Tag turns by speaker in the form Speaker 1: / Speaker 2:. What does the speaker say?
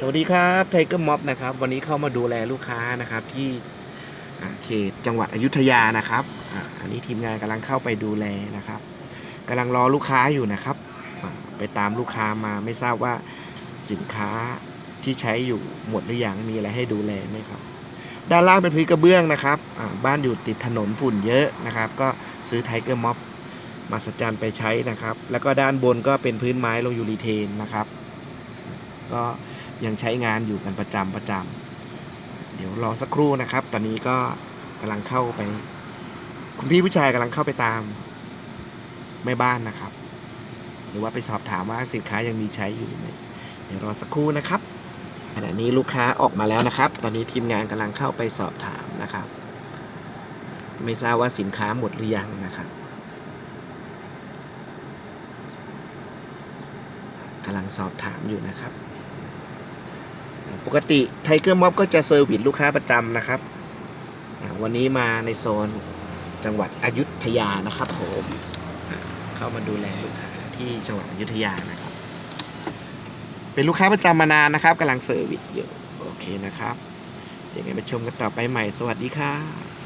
Speaker 1: สวัสดีครับไทเกอร์ม็อบนะครับ วันนี้เข้ามาดูแลลูกค้านะครับที่เขตจังหวัดอยุธยานะครับอ,อันนี้ทีมงานกำลังเข้าไปดูแลนะครับกำลังรอลูกค้าอยู่นะครับ ไปตามลูกค้ามาไม่ทราบว่าสินค้าที่ใช้อยู่หมดหรือยังมีอะไรให้ดูแลไหมครับ ด้านล่างเป็นพื้นกระเบื้องนะครับบ้านอยู่ติดถนนฝุ่นเยอะนะครับ ก็ซื้อไทเกอร์ม็อบมาสจันไปใช้นะครับ แล้วก็ด้านบนก็เป็นพื้นไม้ลงยูรีเทนนะครับ ก็ ยังใช้งานอยู่กันประจำประจำเดี๋ยวรอสักครู่นะครับ ตอนนี้ก็กำลังเข้าไป คุณพี่ผู้ชายกำลังเข้าไปตามแม่บ้านนะครับ หรือว่าไปสอบถามว่าสินค้ายังมีใช้อยู่ไหมเดี๋ยวรอสักครู่นะครับขณะนี้ลูกค้าออกมาแล้วนะครับ ตอนนี้ทีมงานกำลังเข้าไปสอบถามนะครับ ไม่ทราบว่าสินค้าหมดหรือยังนะครับกำลังสอบถามอยู่นะครับ ปกติไทเกอร์ม็อบก็จะเซอร์วิสลูกค้าประจำนะครับ วันนี้มาในโซนจังหวัดอยุธยานะครับผมเข้ามาดูแลลูกค้าที่จังหวัดอยุธยานะครับ เป็นลูกค้าประจำมานานนะครับกำลังเซอร์วิสอยู่โอเคนะครับยังไงไปชมกันต่อไปใหม่สวัสดีครับ